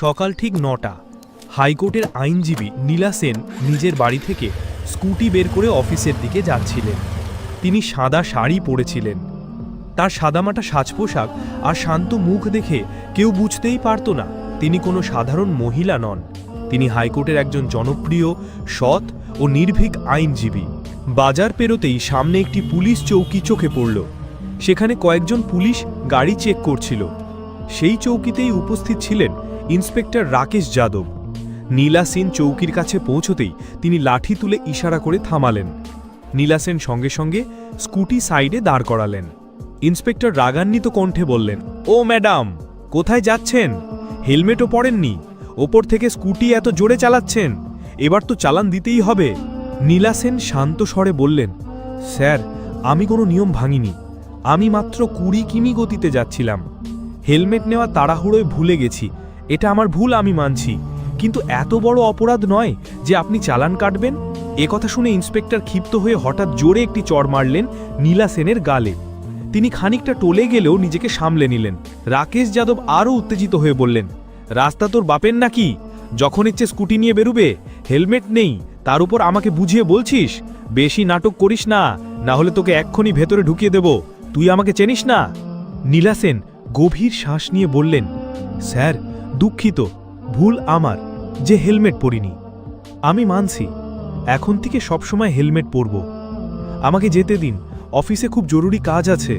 সকাল ঠিক নটা, হাইকোর্টের আইনজীবী নীলা সেন নিজের বাড়ি থেকে স্কুটি বের করে অফিসের দিকে যাচ্ছিলেন। তিনি সাদা শাড়ি পরেছিলেন। তার সাদামাটা সাজ পোশাক আর শান্ত মুখ দেখে কেউ বুঝতেই পারত না তিনি কোনো সাধারণ মহিলা নন। তিনি হাইকোর্টের একজন জনপ্রিয়, সৎ ও নির্ভীক আইনজীবী। বাজার পেরোতেই সামনে একটি পুলিশ চৌকি চোখে পড়ল। সেখানে কয়েকজন পুলিশ গাড়ি চেক করছিল। সেই চৌকিতেই উপস্থিত ছিলেন ইন্সপেক্টর রাকেশ যাদব। নীলা সেন চৌকির কাছে পৌঁছতেই তিনি লাঠি তুলে ইশারা করে থামালেন। নীলা সেন সঙ্গে সঙ্গে স্কুটি সাইডে দাঁড় করালেন। ইন্সপেক্টর রাগান্বিত কণ্ঠে বললেন, ও ম্যাডাম, কোথায় যাচ্ছেন? হেলমেটও পরেননি, ওপর থেকে স্কুটি এত জোরে চালাচ্ছেন, এবার তো চালান দিতেই হবে। নীলা সেন শান্ত স্বরে বললেন, স্যার, আমি কোনো নিয়ম ভাঙিনি, আমি মাত্র কুড়ি কিমি গতিতে যাচ্ছিলাম। হেলমেট নেওয়া তাড়াহুড়োয় ভুলে গেছি এটা আমার ভুল আমি মানছি। কিন্তু এত বড় অপরাধ নয় যে আপনি চালান কাটবেন? কথা শুনে ইন্সপেক্টর ক্ষিপ্ত হয়ে হঠাৎ জোরে একটি চড় মারলেন নীলা সেনের গালে। তিনি খানিকটা টলে গেলেও নিজেকে সামলে নিলেন। রাকেশ যাদব আরও উত্তেজিত হয়ে বললেন, রাস্তা তোর বাপের নাকি? যখন ইচ্ছে স্কুটি নিয়ে বেরুবে, হেলমেট নেই, তার উপর আমাকে বুঝিয়ে বলছিস? বেশি নাটক করিস না না হলে তোকে এক্ষুনি ভেতরে ঢুকিয়ে দেব। তুই আমাকে চেনিস না? নীলা সেন গভীর শ্বাস নিয়ে বললেন, স্যার দুঃখিত, ভুল আমার যে হেলমেট পরিনি। আমি মানছি, এখন থেকে সবসময় হেলমেট পরব। আমাকে যেতে দিন, অফিসে খুব জরুরি কাজ আছে।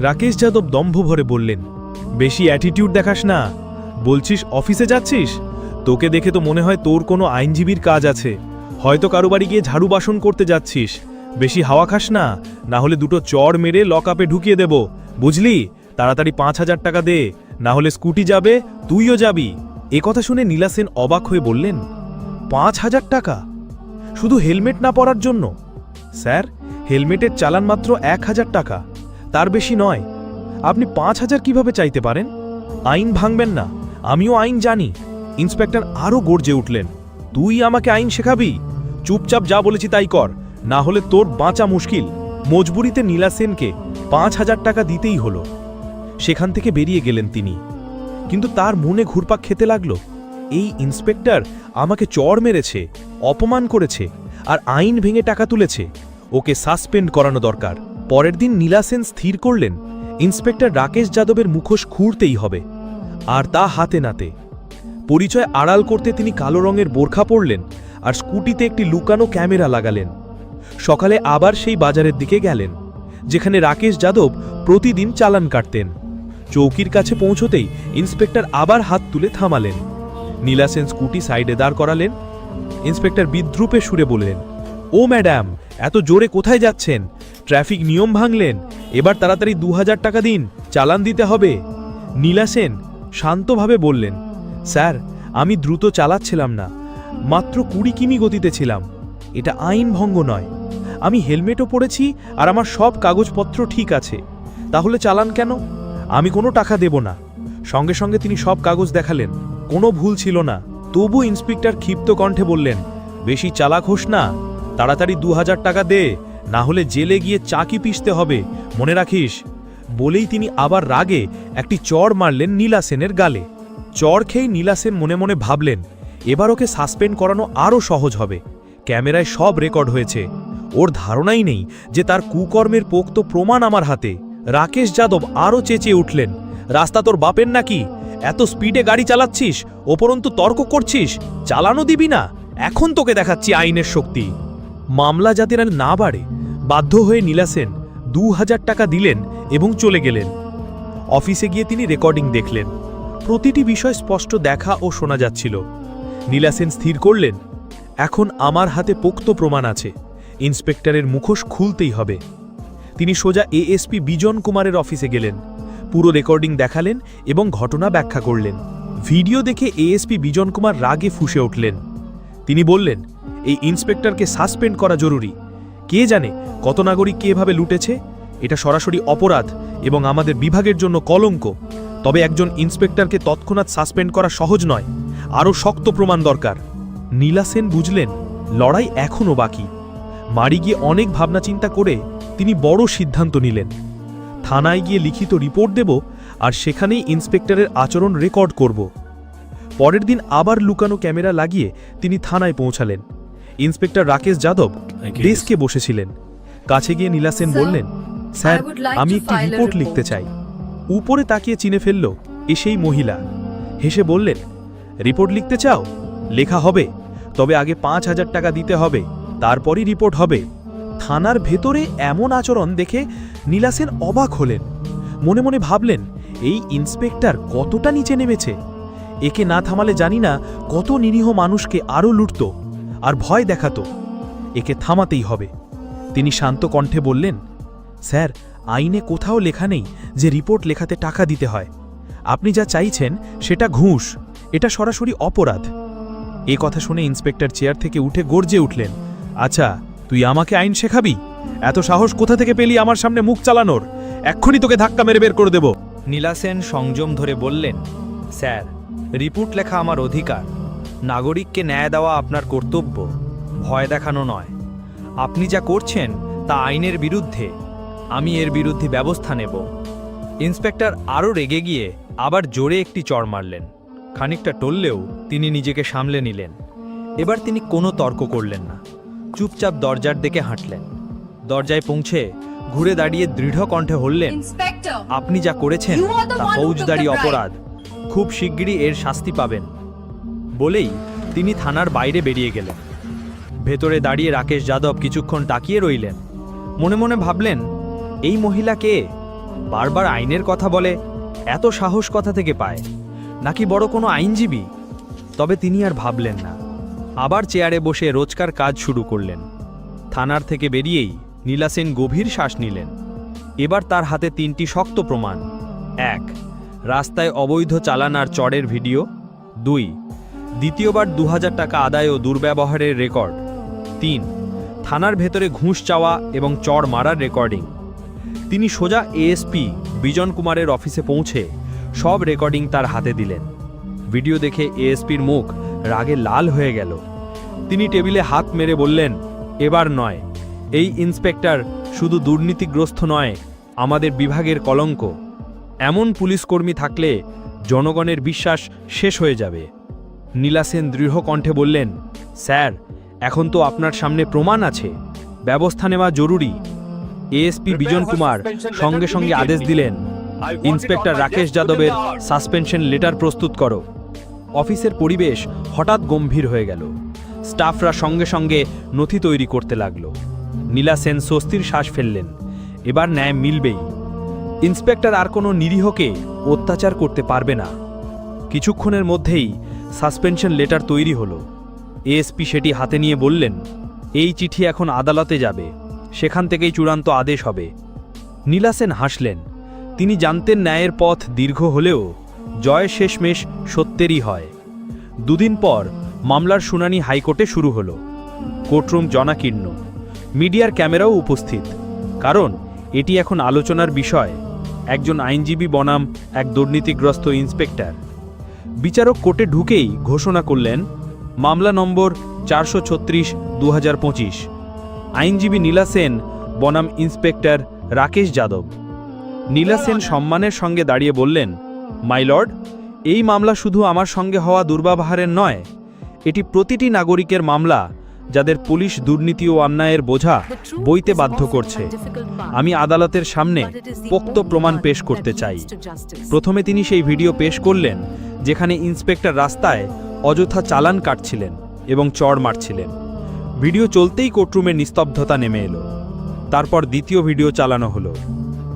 রাকেশ যাদব দম্ভ ভরে বললেন, বেশি অ্যাটিটিউড দেখাস না। বলছিস, অফিসে যাচ্ছিস? তোকে দেখে তো মনে হয় তোর কোনো আইনজীবীর কাজ আছে। হয়তো কারও বাড়ি গিয়ে ঝাড়ু বাসন করতে যাচ্ছিস। বেশি হাওয়া খাস না না হলে দুটো চড় মেরে লকআপে ঢুকিয়ে দেব। বুঝলি? তাড়াতাড়ি পাঁচ হাজার টাকা দে। না হলে স্কুটি যাবে, তুইও যাবি। এ কথা শুনে নীলা সেন অবাক হয়ে বললেন, পাঁচ হাজার টাকা? শুধু হেলমেট না পরার জন্য? স্যার, হেলমেটের চালান মাত্র এক হাজার টাকা। তার বেশি নয়। আপনি পাঁচ হাজার কীভাবে চাইতে পারেন? আইন ভাঙবেন না। আমিও আইন জানি। ইন্সপেক্টর আরও গর্জে উঠলেন, তুই আমাকে আইন শেখাবি? চুপচাপ যা বলেছি তাই কর। না হলে তোর বাঁচা মুশকিল। মজবুরিতে নীলা সেনকে পাঁচ হাজার টাকা দিতেই হলো। সেখান থেকে বেরিয়ে গেলেন তিনি। কিন্তু তার মনে ঘুরপাক খেতে লাগল। এই ইন্সপেক্টর আমাকে চড় মেরেছে, অপমান করেছে, আর আইন ভেঙে টাকা তুলেছে। ওকে সাসপেন্ড করানো দরকার। পরের দিন নীলাসেন স্থির করলেন, ইন্সপেক্টর রাকেশ যাদবের মুখোশ খুঁড়তেই হবে। আর তা হাতে নাতে। পরিচয় আড়াল করতে তিনি কালো রঙের বোরখা পরলেন, আর স্কুটিতে একটি লুকানো ক্যামেরা লাগালেন। সকালে আবার সেই বাজারের দিকে গেলেন, যেখানে রাকেশ যাদব প্রতিদিন চালান কাটতেন। চৌকির কাছে পৌঁছতেই ইন্সপেক্টর আবার হাত তুলে থামালেন। নীলা সেন স্কুটি সাইডে দাঁড় করালেন। ইন্সপেক্টর বিদ্রুপে সুরে বললেন, ও ম্যাডাম, এত জোরে কোথায় যাচ্ছেন? ট্রাফিক নিয়ম ভাঙলেন। এবার তাড়াতাড়ি দু হাজার টাকা দিন, চালান দিতে হবে। নীলা সেন শান্তভাবে বললেন, স্যার, আমি দ্রুত চালাচ্ছিলাম না। মাত্র কুড়ি কিমি গতিতে ছিলাম। এটা আইন ভঙ্গ নয়। আমি হেলমেটও পরেছি আর আমার সব কাগজপত্র ঠিক আছে। তাহলে চালান কেন? আমি কোনো টাকা দেব না। সঙ্গে সঙ্গে তিনি সব কাগজ দেখালেন। কোনো ভুল ছিল না। তবু ইন্সপেক্টর ক্ষিপ্ত কণ্ঠে বললেন, বেশি চালাক হোস না। তাড়াতাড়ি দু হাজার টাকা দে। না হলে জেলে গিয়ে চাকি পিষতে হবে। মনে রাখিস। বলেই তিনি আবার রাগে একটি চড় মারলেন নীলা সেনের গালে। চড় খেয়ে নীলা সেন মনে মনে ভাবলেন, এবার ওকে সাসপেন্ড করানো আরও সহজ হবে। ক্যামেরায় সব রেকর্ড হয়েছে। ওর ধারণাই নেই যে তার কুকর্মের পোক্ত প্রমাণ আমার হাতে। রাকেশ যাদব আরও চেঁচিয়ে উঠলেন, রাস্তা তোর বাপের নাকি? এত স্পিডে গাড়ি চালাচ্ছিস? ওপরন্তু তর্ক করছিস? চালানো দিবি না? এখন তোকে দেখাচ্ছি আইনের শক্তি। মামলা যাতে আর না বাড়ে, বাধ্য হয়ে নীলাসেন দু হাজার টাকা দিলেন এবং চলে গেলেন। অফিসে গিয়ে তিনি রেকর্ডিং দেখলেন। প্রতিটি বিষয় স্পষ্ট দেখা ও শোনা যাচ্ছিল। নীলাসেন স্থির করলেন, এখন আমার হাতে পোক্ত প্রমাণ আছে। ইন্সপেক্টরের মুখোশ খুলতেই হবে। তিনি সোজা এএসপি বিজন কুমারের অফিসে গেলেন। পুরো রেকর্ডিং দেখালেন এবং ঘটনা ব্যাখ্যা করলেন। ভিডিও দেখে এএসপি বিজন কুমার রাগে ফুসে উঠলেন। তিনি বললেন, এই ইন্সপেক্টরকে সাসপেন্ড করা জরুরি। কে জানে কত নাগরিক এভাবে লুটেছে? এটা সরাসরি অপরাধ এবং আমাদের বিভাগের জন্য কলঙ্ক। তবে একজন ইন্সপেক্টরকে তৎক্ষণাৎ সাসপেন্ড করা সহজ নয়। আরও শক্ত প্রমাণ দরকার। নীলা সেন বুঝলেন, লড়াই এখনও বাকি। মারি গিয়ে অনেক ভাবনা চিন্তা করে তিনি বড় সিদ্ধান্ত নিলেন। থানায় গিয়ে লিখিত রিপোর্ট দেব আর সেখানেই ইন্সপেক্টরের আচরণ রেকর্ড করব। পরের দিন আবার লুকানো ক্যামেরা লাগিয়ে তিনি থানায় পৌঁছালেন। ইন্সপেক্টর রাকেশ যাদব ডেস্কে বসেছিলেন। কাছে গিয়ে নীলা সেন বললেন স্যার আমি একটি রিপোর্ট লিখতে চাই। উপরে তাকিয়ে চিনে ফেলল এ সেই মহিলা। হেসে বললেন রিপোর্ট লিখতে চাও? লেখা হবে। তবে আগে পাঁচ হাজার টাকা দিতে হবে। তারপরই রিপোর্ট হবে। থানার ভেতরে এমন আচরণ দেখে নীলা সেন অবাক হলেন। মনে মনে ভাবলেন, এই ইন্সপেক্টর কতটা নিচে নেমেছে? একে না থামালে জানি না কত নিরীহ মানুষকে আরও লুটত আর ভয় দেখাতো। একে থামাতেই হবে। তিনি শান্ত কণ্ঠে বললেন, স্যার, আইনে কোথাও লেখা নেই যে রিপোর্ট লেখাতে টাকা দিতে হয়। আপনি যা চাইছেন সেটা ঘুষ। এটা সরাসরি অপরাধ। এ কথা শুনে ইন্সপেক্টর চেয়ার থেকে উঠে গর্জে উঠলেন। আচ্ছা তুই আমাকে আইন শেখাবি? এত সাহস কোথা থেকে পেলি আমার সামনে মুখ চালানোর? এক্ষুনি তোকে ধাক্কা মেরে বের করে দেব। নীলা সেন সংযম ধরে বললেন, স্যার, রিপোর্ট লেখা আমার অধিকার। নাগরিককে ন্যায় দেওয়া আপনার কর্তব্য। ভয় দেখানো নয়। আপনি যা করছেন তা আইনের বিরুদ্ধে। আমি এর বিরুদ্ধে ব্যবস্থা নেব। ইন্সপেক্টর আরও রেগে গিয়ে আবার জোরে একটি চড় মারলেন। খানিকটা টললেও তিনি নিজেকে সামলে নিলেন। এবার তিনি কোনো তর্ক করলেন না। চুপচাপ দরজার দিকে হাঁটলেন। দরজায় পৌঁছে ঘুরে দাঁড়িয়ে দৃঢ় কণ্ঠে হললেন আপনি যা করেছেন তা ফৌজদারি. অপরাধ। খুব শিগগিরই এর শাস্তি পাবেন। বলেই তিনি থানার বাইরে বেরিয়ে গেলেন। ভেতরে দাঁড়িয়ে রাকেশ যাদব কিছুক্ষণ তাকিয়ে রইলেন। মনে মনে ভাবলেন এই মহিলা কে? বারবার আইনের কথা বলে এত সাহস কথা থেকে পায়। নাকি বড় কোনো আইনজীবী? তবে তিনি আর ভাবলেন না। আবার চেয়ারে বসে রোজকার কাজ শুরু করলেন। থানার থেকে বেরিয়েই নীলা সেন গভীর শ্বাস নিলেন। এবার তার হাতে তিনটি শক্ত প্রমাণ। এক, রাস্তায় অবৈধ চালান আর চড়ের ভিডিও। দুই, দ্বিতীয়বার দু হাজার টাকা আদায় ও দুর্ব্যবহারের রেকর্ড। তিন, থানার ভেতরে ঘুষ চাওয়া এবং চর মারার রেকর্ডিং। তিনি সোজা এএসপি বিজন কুমারের অফিসে পৌঁছে সব রেকর্ডিং তার হাতে দিলেন। ভিডিও দেখে এএসপির মুখ রাগে লাল হয়ে গেল। তিনি টেবিলে হাত মেরে বললেন এবার নয়। এই ইন্সপেক্টর শুধু দুর্নীতিগ্রস্ত নয় আমাদের বিভাগের কলঙ্ক। এমন পুলিশকর্মী থাকলে জনগণের বিশ্বাস শেষ হয়ে যাবে। নীলা সেন দৃঢ় কণ্ঠে বললেন স্যার এখন তো আপনার সামনে প্রমাণ আছে। ব্যবস্থা নেওয়া জরুরি। এএসপি বিজন কুমার সঙ্গে সঙ্গে আদেশ দিলেন ইন্সপেক্টর রাকেশ যাদবের সাসপেনশন লেটার প্রস্তুত করো। অফিসের পরিবেশ হঠাৎ গম্ভীর হয়ে গেল। স্টাফরা সঙ্গে সঙ্গে নথি তৈরি করতে লাগল। নীলা সেন স্বস্তির শ্বাস ফেললেন। এবার ন্যায় মিলবেই। ইন্সপেক্টর আর কোনো নিরীহকে অত্যাচার করতে পারবে না। কিছুক্ষণের মধ্যেই সাসপেনশন লেটার তৈরি হলো। এএসপি সেটি হাতে নিয়ে বললেন, এই চিঠি এখন আদালতে যাবে। সেখান থেকেই চূড়ান্ত আদেশ হবে। নীলা সেন হাসলেন। তিনি জানতেন ন্যায়ের পথ দীর্ঘ হলেও জয় শেষমেশ সত্যেরই হয়। দুদিন পর মামলার শুনানি হাইকোর্টে শুরু হলো। কোর্টরুম জনাকীর্ণ। মিডিয়ার ক্যামেরাও উপস্থিত। কারণ, এটি এখন আলোচনার বিষয়। একজন আইনজীবী বনাম এক দুর্নীতিগ্রস্ত ইন্সপেক্টর। বিচারক কোর্টে ঢুকেই ঘোষণা করলেন, মামলা নম্বর চারশো ছত্রিশ দু আইনজীবী নীলা সেন, বনাম ইন্সপেক্টর রাকেশ যাদব। নীলা সেন সম্মানের সঙ্গে দাঁড়িয়ে বললেন মাইলর্ড এই মামলা শুধু আমার সঙ্গে হওয়া দুর্ব্যবহারের নয় এটি প্রতিটি নাগরিকের মামলা যাদের পুলিশ দুর্নীতি ও অন্যায়ের বোঝা বইতে বাধ্য করছে। আমি আদালতের সামনে পোক্ত প্রমাণ পেশ করতে চাই। প্রথমে তিনি সেই ভিডিও পেশ করলেন যেখানে ইন্সপেক্টর রাস্তায় অযথা চালান কাটছিলেন এবং চড় মারছিলেন। ভিডিও চলতেই কোর্টরুমের নিস্তব্ধতা নেমে এলো। তারপর দ্বিতীয় ভিডিও চালানো হলো।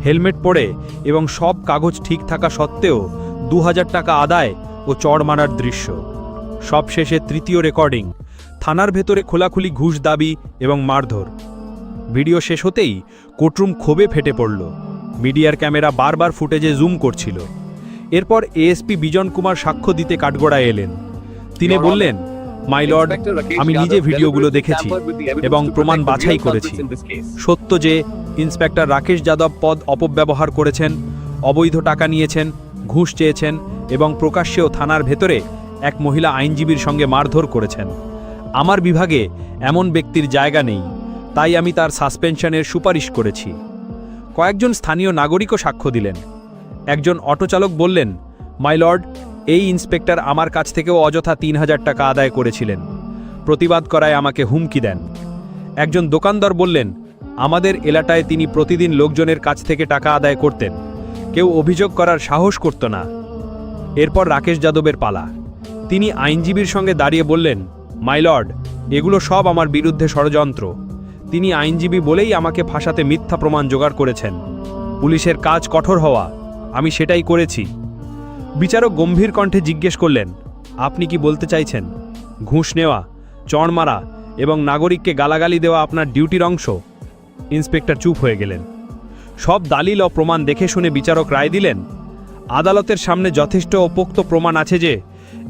হেলমেট পরে এবং সব কাগজ ঠিক থাকা সত্ত্বেও দু হাজার টাকা আদায় ও চড় মারার দৃশ্য। সবশেষে তৃতীয় রেকর্ডিং থানার ভেতরে খোলাখুলি ঘুষ দাবি এবং মারধর। ভিডিও শেষ হতেই কোর্টরুম ক্ষোভে ফেটে পড়ল। মিডিয়ার ক্যামেরা বারবার ফুটেজে জুম করছিল। এরপর এএসপি বিজন কুমার সাক্ষ্য দিতে কাঠগড়ায় এলেন। তিনি বললেন মাই লর্ড আমি নিজে ভিডিওগুলো দেখেছি এবং প্রমাণ বাছাই করেছি। সত্য যে ইন্সপেক্টর রাকেশ যাদব পদ অপব্যবহার করেছেন অবৈধ টাকা নিয়েছেন ঘুষ চেয়েছেন এবং প্রকাশ্যেও থানার ভেতরে এক মহিলা আইনজীবীর সঙ্গে মারধর করেছেন। আমার বিভাগে এমন ব্যক্তির জায়গা নেই, তাই আমি তার সাসপেনশনের সুপারিশ করেছি। কয়েকজন স্থানীয় নাগরিকও সাক্ষ্য দিলেন। একজন অটোচালক বললেন, মাই লর্ড, এই ইন্সপেক্টর আমার কাছ থেকেও অযথা তিন হাজার টাকা আদায় করেছিলেন। প্রতিবাদ করায় আমাকে হুমকি দেন। একজন দোকানদার বললেন, আমাদের এলাকায় তিনি প্রতিদিন লোকজনের কাছ থেকে টাকা আদায় করতেন। কেউ অভিযোগ করার সাহস করত না। এরপর রাকেশ যাদবের পালা। তিনি আইনজীবীর সঙ্গে দাঁড়িয়ে বললেন মাইলর্ড এগুলো সব আমার বিরুদ্ধে ষড়যন্ত্র। তিনি আইনজীবী বলেই আমাকে ফাঁসাতে মিথ্যা প্রমাণ জোগাড় করেছেন। পুলিশের কাজ কঠোর হওয়া, আমি সেটাই করেছি। বিচারক গম্ভীর কণ্ঠে জিজ্ঞেস করলেন, আপনি কি বলতে চাইছেন? ঘুষ নেওয়া, চড় মারা এবং নাগরিককে গালাগালি দেওয়া আপনার ডিউটির অংশ? ইন্সপেক্টর চুপ হয়ে গেলেন। সব দালিল ও প্রমাণ দেখে শুনে বিচারক রায় দিলেন, আদালতের সামনে যথেষ্ট উপোক্ত প্রমাণ আছে যে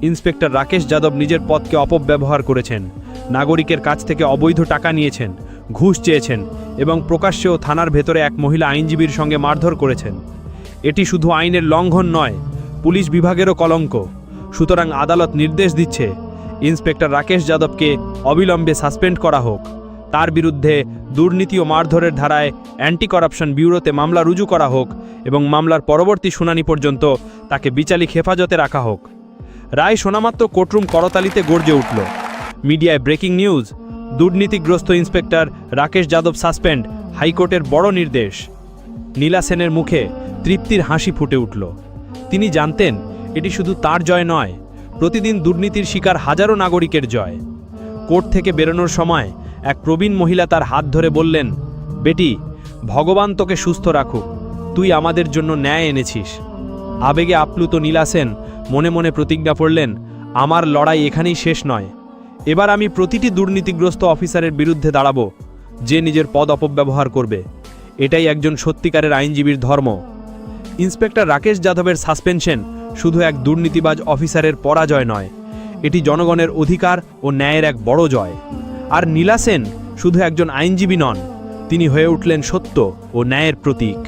ইন্সপেক্টর রাকেশ যাদব নিজের পদকে অপব্যবহার করেছেন। নাগরিকের কাছ থেকে অবৈধ টাকা নিয়েছেন, ঘুষ চেয়েছেন এবং প্রকাশ্যেও থানার ভেতরে এক মহিলা আইনজীবীর সঙ্গে মারধর করেছেন। এটি শুধু আইনের লঙ্ঘন নয়, পুলিশ বিভাগেরও কলঙ্ক। সুতরাং আদালত নির্দেশ দিচ্ছে, ইন্সপেক্টর রাকেশ যাদবকে অবিলম্বে সাসপেন্ড করা হোক। তার বিরুদ্ধে দুর্নীতি ও মারধরের ধারায় অ্যান্টি করাপশন ব্যুরোতে মামলা রুজু করা হোক এবং মামলার পরবর্তী শুনানি পর্যন্ত তাকে বিচালিক হেফাজতে রাখা হোক। রায় শোনামাত্র কোর্টরুম করতালিতে গর্জে উঠল। মিডিয়ায় ব্রেকিং নিউজ, দুর্নীতিগ্রস্ত ইন্সপেক্টর রাকেশ যাদব সাসপেন্ড, হাইকোর্টের বড় নির্দেশ। নীলা সেনের মুখে তৃপ্তির হাসি ফুটে উঠল। তিনি জানতেন, এটি শুধু তার জয় নয়, প্রতিদিন দুর্নীতির শিকার হাজারো নাগরিকের জয়। কোর্ট থেকে বেরোনোর সময় এক প্রবীণ মহিলা তার হাত ধরে বললেন, বেটি, ভগবান তোকে সুস্থ রাখুক, তুই আমাদের জন্য ন্যায় এনেছিস। আবেগে আপ্লুত নীলা সেন মনে মনে প্রতিজ্ঞা পড়লেন আমার লড়াই এখানেই শেষ নয়। এবার আমি প্রতিটি দুর্নীতিগ্রস্ত অফিসারের বিরুদ্ধে দাঁড়াব, যে নিজের পদ অপব্যবহার করবে। এটাই একজন সত্যিকারের আইনজীবীর ধর্ম। ইন্সপেক্টর রাকেশ যাদবের সাসপেনশন শুধু এক দুর্নীতিবাজ অফিসারের পরাজয় নয়, এটি জনগণের অধিকার ও ন্যায়ের এক বড় জয়। আর নীলা সেন শুধু একজন আইনজীবী নন, তিনি হয়ে উঠলেন সত্য ও ন্যায়ের প্রতীক।